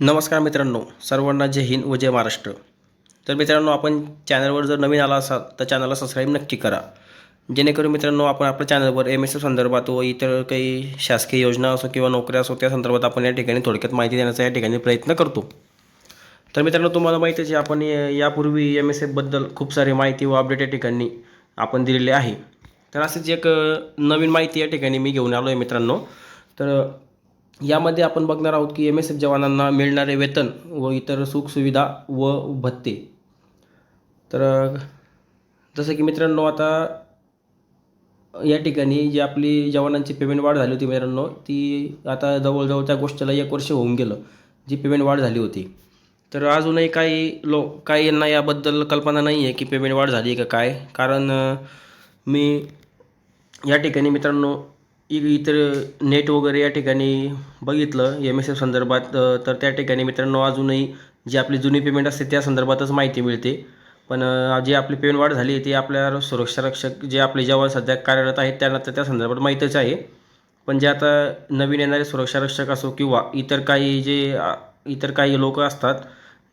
नमस्कार मित्रांनो सर्वांना जय हिंद व जय महाराष्ट्र. तर मित्रांनो आपण चॅनलवर जर नवीन आला असाल तर चॅनलला सबस्क्राईब नक्की करा. जेणेकरून मित्रांनो आपण आपल्या चॅनलवर एम एस एफ संदर्भात व इतर काही शासकीय योजना असो किंवा नोकऱ्या असो त्या संदर्भात आपण या ठिकाणी थोडक्यात माहिती देण्याचा या ठिकाणी प्रयत्न करतो. तर मित्रांनो तुम्हाला माहितीच आहे आपण यापूर्वी एम एस एफबद्दल खूप सारी माहिती व अपडेट या ठिकाणी आपण दिलेली आहे. तर असेच एक नवीन माहिती या ठिकाणी मी घेऊन आलो आहे मित्रांनो. तर यामध्ये आपण बघणार आहोत की एम एस एफ जवानांना मिळणारे वेतन व इतर सुखसुविधा व भत्ते. तर जसं की मित्रांनो आता या ठिकाणी जी आपली जवानांची पेमेंट वाढ झाली होती मित्रांनो ती आता जवळजवळ त्या गोष्टीला एक वर्ष होऊन गेलं जी पेमेंट वाढ झाली होती. तर अजूनही काही लो काही यांना याबद्दल कल्पना नाही आहे की पेमेंट वाढ झाली आहे का काय. कारण मी या ठिकाणी मित्रांनो की इतर नेट वगैरे या ठिकाणी बघितलं एम एस एफ संदर्भात तर त्या ठिकाणी मित्रांनो अजूनही जी आपली जुनी पेमेंट असते त्या संदर्भातच माहिती मिळते. पण जी आपली पेमेंट वाढ झाली ती आपल्या सुरक्षा रक्षक जे आपले जवान सध्या कार्यरत आहेत त्यांना तर त्या संदर्भात माहीतच आहे. पण जे आता नवीन येणारे सुरक्षा रक्षक असो किंवा इतर काही जे इतर काही लोक असतात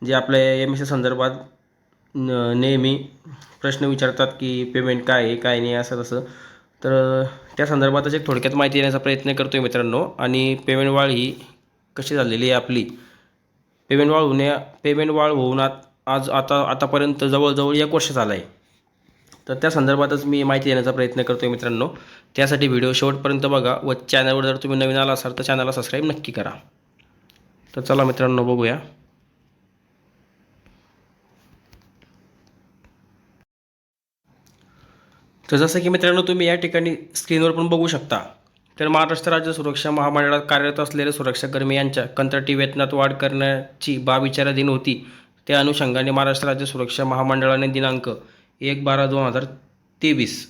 जे आपल्या एम एस एफ संदर्भात न नेहमी प्रश्न विचारतात की पेमेंट काय आहे काय नाही असं तसं तर त्या संदर्भातच एक थोडक्यात माहिती देण्याचा प्रयत्न करतो आहे मित्रांनो. आणि पेमेंट वाढ ही कशी झालेली आहे आपली? पेमेंट वाढ होण्या पेमेंट वाढ होऊन आत आज आता आतापर्यंत जवळजवळ एक वर्ष झालं आहे तर त्या संदर्भातच मी माहिती देण्याचा प्रयत्न करतो आहे मित्रांनो. त्यासाठी व्हिडिओ शेवटपर्यंत बघा व चॅनलवर जर तुम्ही नवीन आला असाल तर चॅनलला सबस्क्राईब नक्की करा. तर चला मित्रांनो बघूया. तर जसं की मित्रांनो तुम्ही या ठिकाणी स्क्रीनवर पण बघू शकता. तर महाराष्ट्र राज्य सुरक्षा महामंडळात कार्यरत असलेले सुरक्षाकर्मी यांच्या कंत्राटी वेतनात वाढ करण्याची बाब विचाराधीन होती. त्या अनुषंगाने महाराष्ट्र राज्य सुरक्षा महामंडळाने दिनांक एक बारा दोन हजार तेवीस.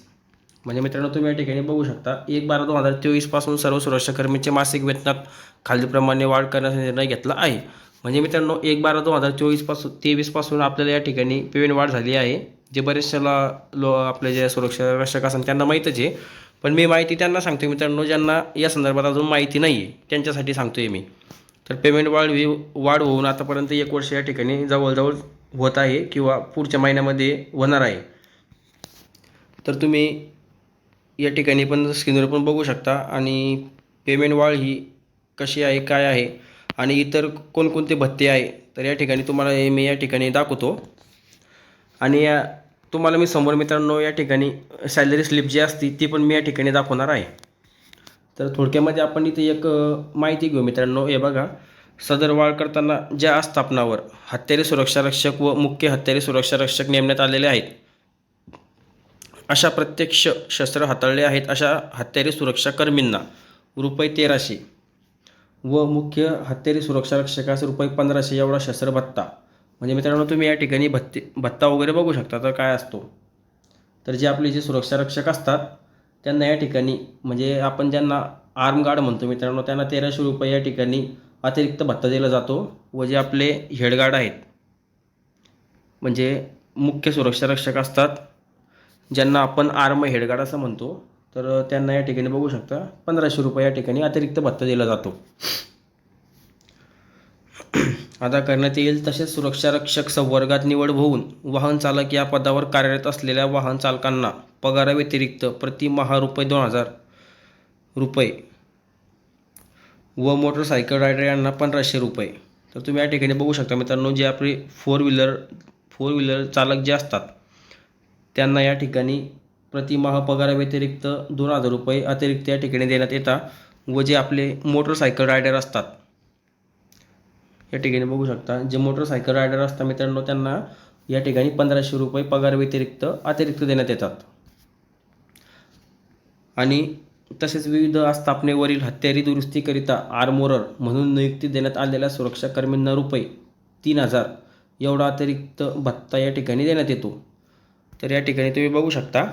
म्हणजे मित्रांनो तुम्ही या ठिकाणी बघू शकता एक बारा दोन हजार तेवीसपासून सर्व सुरक्षाकर्मीचे मासिक वेतनात खालीलप्रमाणे वाढ करण्याचा निर्णय घेतला आहे. म्हणजे मित्रांनो एक बारा दोन हजार चोवीसपासून तेवीसपासून आपल्याला या ठिकाणी पेमेंट वाढ झाली आहे. जे बरेचशाला लो आपले जे सुरक्षा रक्षक असतात त्यांना माहीतच आहे. पण मी माहिती त्यांना सांगतो मित्रांनो ज्यांना या संदर्भात अजून माहिती नाही आहे त्यांच्यासाठी सांगतो आहे मी. तर पेमेंट वाढ ही वाढ होऊन आतापर्यंत एक वर्ष या ठिकाणी जवळजवळ होत आहे किंवा पुढच्या महिन्यामध्ये होणार आहे. तर तुम्ही या ठिकाणी पण स्क्रीनवर पण बघू शकता आणि पेमेंट वाढ ही कशी आहे काय आहे आणि इतर कोणकोणते भत्ते आहे तर या ठिकाणी तुम्हाला हे मी या ठिकाणी दाखवतो. आणि या तुम्हाला मी समोर मित्रांनो या ठिकाणी सॅलरी स्लिप जी असती ती पण मी या ठिकाणी दाखवणार आहे. तर थोडक्यामध्ये आपण इथे एक माहिती घेऊ मित्रांनो. हे बघा सदर वाढ करताना ज्या आस्थापनावर हत्यारे सुरक्षा रक्षक व मुख्य हत्यारे सुरक्षा रक्षक नेमण्यात आलेले आहेत अशा प्रत्यक्ष शस्त्र हाताळले आहेत अशा हत्यारे सुरक्षा कर्मींना रुपये तेराशे व मुख्य हत्यारी सुरक्षा रक्षकास रुपये पंधराशे एवढा शस्त्र भत्ता म्हणजे मित्रांनो तुम्ही या ठिकाणी भत्ते भत्ता वगैरे बघू शकता. तर काय असतो? तर जे आपले जे सुरक्षा रक्षक असतात त्यांना या ठिकाणी म्हणजे आपण ज्यांना आर्म गार्ड म्हणतो मित्रांनो त्यांना तेराशे रुपये या ठिकाणी अतिरिक्त भत्ता दिला जातो व जे आपले हेडगार्ड आहेत. म्हणजे मुख्य सुरक्षा रक्षक असतात ज्यांना आपण आर्म हेडगार्ड असं म्हणतो. तर त्यांना या ठिकाणी बघू शकता. पंधराशे रुपये या ठिकाणी अतिरिक्त भत्ता दिला जातो. अदा करण्यात येईल तसेच सुरक्षा रक्षक संवर्गात निवड होऊन वाहन चालक या पदावर कार्यरत असलेल्या वाहन चालकांना पगाराव्यतिरिक्त प्रति महा रुपये दोन हजार रुपये व मोटरसायकल रायडर यांना पंधराशे रुपये. तर तुम्ही या ठिकाणी बघू शकता मित्रांनो जे आपले फोर व्हीलर फोर व्हीलर चालक जे असतात त्यांना या ठिकाणी प्रतिमाह पगाराव्यतिरिक्त दोन हजार रुपये अतिरिक्त या ठिकाणी देण्यात येतात व जे आपले मोटरसायकल रायडर असतात. या ठिकाणी बघू शकता जे मोटरसायकल रायडर असतात मित्रांनो त्यांना या ठिकाणी पंधराशे रुपये पगार व्यतिरिक्त अतिरिक्त देण्यात येतात. आणि तसेच विविध आस्थापनेवरील हत्यारी दुरुस्तीकरिता आरमोरर म्हणून नियुक्ती देण्यात आलेल्या सुरक्षाकर्मींना रुपये तीन हजार एवढा अतिरिक्त भत्ता या ठिकाणी देण्यात येतो. तर या ठिकाणी तुम्ही बघू शकता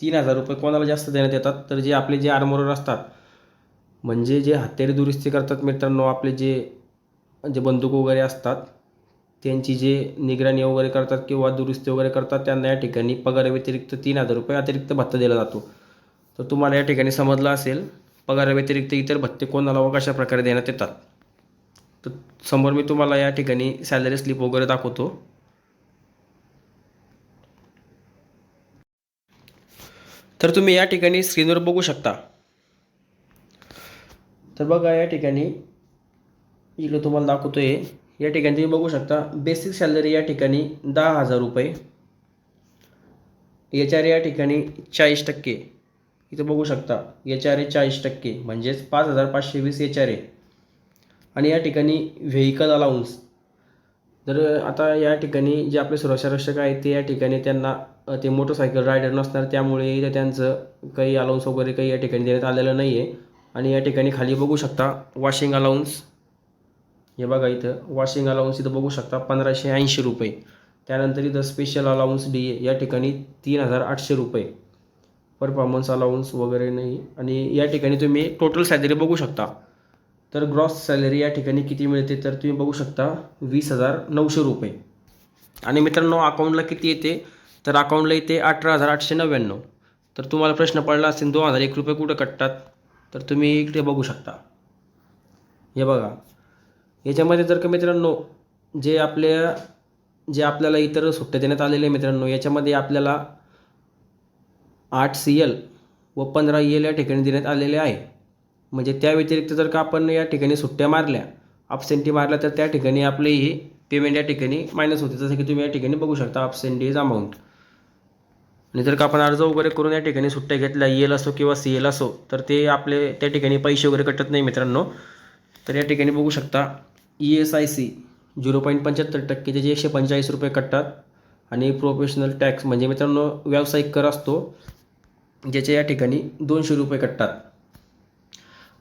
तीन हजार रुपये कोणाला जास्त देण्यात येतात? तर जे आपले जे आर्मोरर असतात म्हणजे जे हत्यारी दुरुस्ती करतात मित्रांनो आपले जे जे बंदूक वगैरे असतात त्यांची जे निगराणी वगैरे करतात किंवा दुरुस्ती वगैरे करतात त्यांना या ठिकाणी पगाराव्यतिरिक्त तीन हजार रुपये अतिरिक्त भत्ता दिला जातो. तर तुम्हाला या ठिकाणी समजलं असेल पगाराव्यतिरिक्त इतर भत्ते कोणाला व कशा प्रकारे देण्यात येतात? तर समोर मी तुम्हाला या ठिकाणी सॅलरी स्लिप वगैरे दाखवतो. तर तुम्ही या ठिकाणी स्क्रीनवर बघू शकता. तर बघा या ठिकाणी इकडे तुम्हाला दाखवतोय या ठिकाणी तुम्ही बघू शकता बेसिक सॅलरी या ठिकाणी दहा हजार रुपये. एच आर या ठिकाणी चाळीस टक्के. इथं बघू शकता एच आर ए चाळीस टक्के म्हणजेच पाच हजार पाचशे वीस एच आर ए आणि या ठिकाणी व्हेकल अलाउन्स तर आता या ठिकाणी जे आपले सुरक्षा रक्षक आहेत ते या ठिकाणी त्यांना ते मोटरसायकल रायडर नसणार त्यामुळे इथं त्यांचं काही अलाउन्स वगैरे काही या ठिकाणी देण्यात आलेलं नाही आहे आणि या ठिकाणी खाली बघू शकता वॉशिंग अलाउन्स हे बघा इथं वॉशिंग अलाउन्स इथं बघू शकता पंधराशे ऐंशी रुपये. त्यानंतर इथं स्पेशल अलाउन्स डी ए या ठिकाणी तीन हजार आठशे रुपये. परफॉर्मन्स अलाउन्स वगैरे नाही. आणि या ठिकाणी तुम्ही टोटल सॅलरी बघू शकता. तर ग्रॉस सॅलरी या ठिकाणी किती मिळते तर तुम्ही बघू शकता वीस हजार नऊशे रुपये. आणि मित्रांनो अकाउंटला किती येते? तर अकाउंटला इथे अठरा हजार आठशे नव्याण्णव. तर तुम्हाला प्रश्न पडला असेल दोन हजार एक रुपये कुठं कटतात? तर तुम्ही इकडे बघू शकता. हे बघा. याच्यामध्ये जर का मित्रांनो जे आपल्या जे आपल्याला इतर सुट्ट्या देण्यात आलेले आहे मित्रांनो याच्यामध्ये आपल्याला आठ सी एल व पंधरा ई एल या ठिकाणी देण्यात आलेले आहे. म्हणजे त्या व्यतिरिक्त जर का आपण या ठिकाणी सुट्ट्या मारल्या अपसेंटी मारल्या तर त्या ठिकाणी आपली ही पेमेंट या ठिकाणी मायनस होते. जसं की तुम्ही या ठिकाणी बघू शकता अपसेंटीज अमाऊंट आणि जर का आपण अर्ज वगैरे करून या ठिकाणी सुट्ट्या घेतल्या एल असो किंवा सी एल असो तर ते आपले त्या ठिकाणी पैसे वगैरे कटत नाही मित्रांनो. तर या ठिकाणी बघू शकता E S I C zero point पंच्याहत्तर टक्के त्याचे एकशे पंचेचाळीस रुपये कटतात. आणि प्रोफेशनल टॅक्स म्हणजे मित्रांनो व्यावसायिक कर असतो ज्याच्या या ठिकाणी दोनशे रुपये कटतात.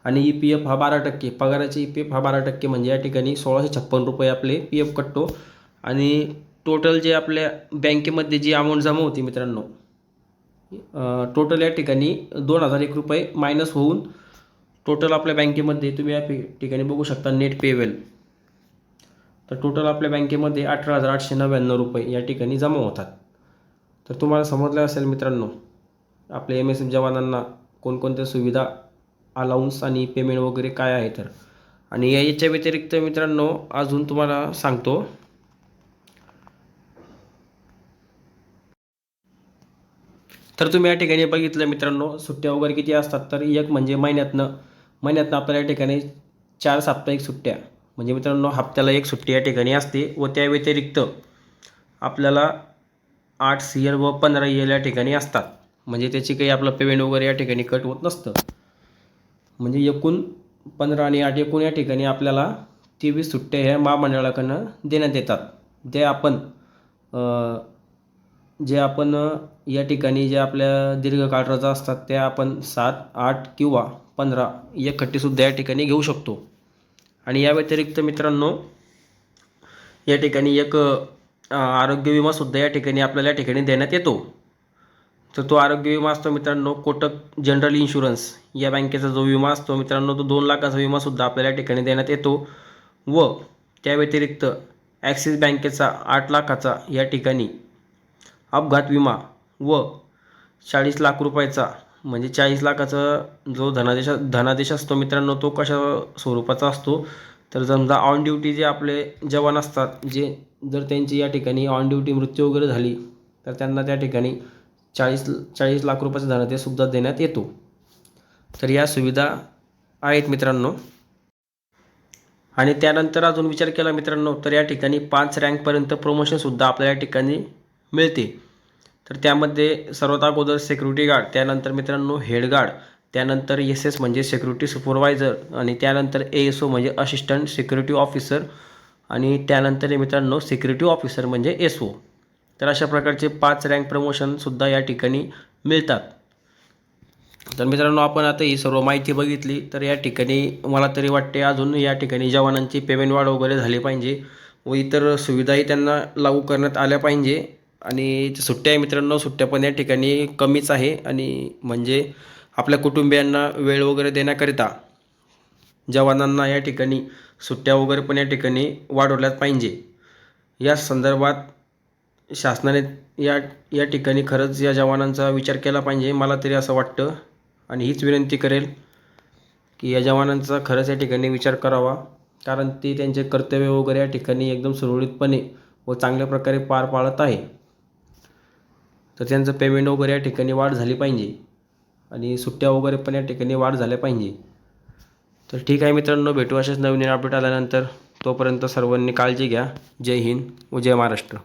आणि ई पी एफ हा बारा टक्के पगाराचे ई पी एफ हा बारा टक्के म्हणजे या ठिकाणी सोळाशे छप्पन रुपये आपले पी एफ कटतो. आणि टोटल जे आपल्या बँकेमध्ये जी अमाऊंट जमा होती मित्रांनो टोटल या ठिकाणी दोन हजार एक रुपये मायनस होऊन टोटल आपल्या बँकेमध्ये तुम्ही या ठिकाणी बघू शकता नेट पेवेल तर टोटल आपल्या बँकेमध्ये अठरा हजार आठशे नव्याण्णव रुपये या ठिकाणी जमा होतात. तर तुम्हाला समजलं असेल मित्रांनो आपल्या एम एस एम जवानांना कोणकोणत्या सुविधा अलाउन्स आणि पेमेंट वगैरे काय आहे तर. आणि या- याच्या व्यतिरिक्त मित्रांनो अजून तुम्हाला सांगतो तर तुम्ही या ठिकाणी बघितलं मित्रांनो सुट्ट्या वगैरे किती असतात? तर एक म्हणजे महिन्यातनं महिन्यातनं आपल्याला या ठिकाणी चार साप्ताहिक सुट्ट्या. म्हणजे मित्रांनो हप्त्याला एक सुट्टी या ठिकाणी असते व त्या व्यतिरिक्त आपल्याला आठ सी एल व पंधरा ई एल या ठिकाणी असतात. म्हणजे त्याची काही आपलं पेमेंट वगैरे या ठिकाणी कट होत नसतं. म्हणजे एकूण पंधरा आणि आठ एकूण या ठिकाणी आपल्याला तेवीस सुट्ट्या ह्या महामंडळाकडनं देण्यात येतात. जे आपण जे आपण या ठिकाणी जे आपल्या दीर्घकाळ रजा असतात त्या आपण सात आठ किंवा पंधरा एक खट्टीसुद्धा या ठिकाणी घेऊ शकतो. आणि या व्यतिरिक्त मित्रांनो या ठिकाणी एक आरोग्य विमासुद्धा या ठिकाणी आपल्याला या ठिकाणी देण्यात येतो. तर तो आरोग्य विमा असतो मित्रांनो कोटक जनरल इन्शुरन्स. या बँकेचा जो विमा असतो मित्रांनो तो दोन लाखाचा विमासुद्धा आपल्याला या ठिकाणी देण्यात येतो. व त्या व्यतिरिक्त ॲक्सिस बँकेचा आठ लाखाचा या ठिकाणी अपघात विमा व चाळीस लाख रुपयाचा म्हणजे चाळीस लाखाचा जो धनादेश धनादेश असतो मित्रांनो तो कशा स्वरूपाचा असतो? तर समजा ऑन ड्युटी जे आपले जवान असतात जे जर त्यांची या ठिकाणी ऑन ड्युटी मृत्यू वगैरे झाली तर त्यांना त्या ठिकाणी चाळीस चाळीस लाख रुपयाचा धनादेशसुद्धा देण्यात येतो. तर या सुविधा आहेत मित्रांनो. आणि त्यानंतर अजून विचार केला मित्रांनो तर या ठिकाणी पाच रँकपर्यंत प्रमोशनसुद्धा आपल्या या ठिकाणी मिळते. तर त्यामध्ये सर्वात अगोदर सेक्युरिटी गार्ड त्यानंतर मित्रांनो हेड गार्ड त्यानंतर एस एस म्हणजे सेक्युरिटी सुपरवायझर आणि त्यानंतर ए एस ओ म्हणजे असिस्टंट सिक्युरिटी ऑफिसर आणि त्यानंतर मित्रांनो सिक्युरिटी ऑफिसर म्हणजे एस ओ तर अशा प्रकारचे पाच रँक प्रमोशनसुद्धा या ठिकाणी मिळतात. तर मित्रांनो आपण आता ही सर्व माहिती बघितली. तर या ठिकाणी मला तरी वाटते अजून या ठिकाणी जवानांची पेमेंट वाढ वगैरे झाली पाहिजे व इतर सुविधाही त्यांना लागू करण्यात आल्या पाहिजे. आणि सुट्ट्या आहे मित्रांनो सुट्ट्या पण या ठिकाणी कमीच आहे. आणि म्हणजे आपल्या कुटुंबियांना वेळ वगैरे देण्याकरिता जवानांना या ठिकाणी सुट्ट्या वगैरे पण या ठिकाणी वाढवल्यात पाहिजे. या संदर्भात शासनाने या या ठिकाणी खरंच या जवानांचा विचार केला पाहिजे. मला तरी असं वाटतं आणि हीच विनंती करेल की या जवानांचा खरंच या ठिकाणी विचार करावा. कारण ते त्यांचे कर्तव्य वगैरे या ठिकाणी एकदम सुरळीतपणे व चांगल्या प्रकारे पार पाडत आहे. तर त्यांचं पेमेंट वगैरे या ठिकाणी वाढ झाली पाहिजे. आणि सुट्ट्या वगैरे पण या ठिकाणी वाढ झाल्या पाहिजे. तर ठीक आहे मित्रांनो भेटू असेच नवीन अपडेट आल्यानंतर. तोपर्यंत सर्वांनी काळजी घ्या. जय हिंद व जय महाराष्ट्र.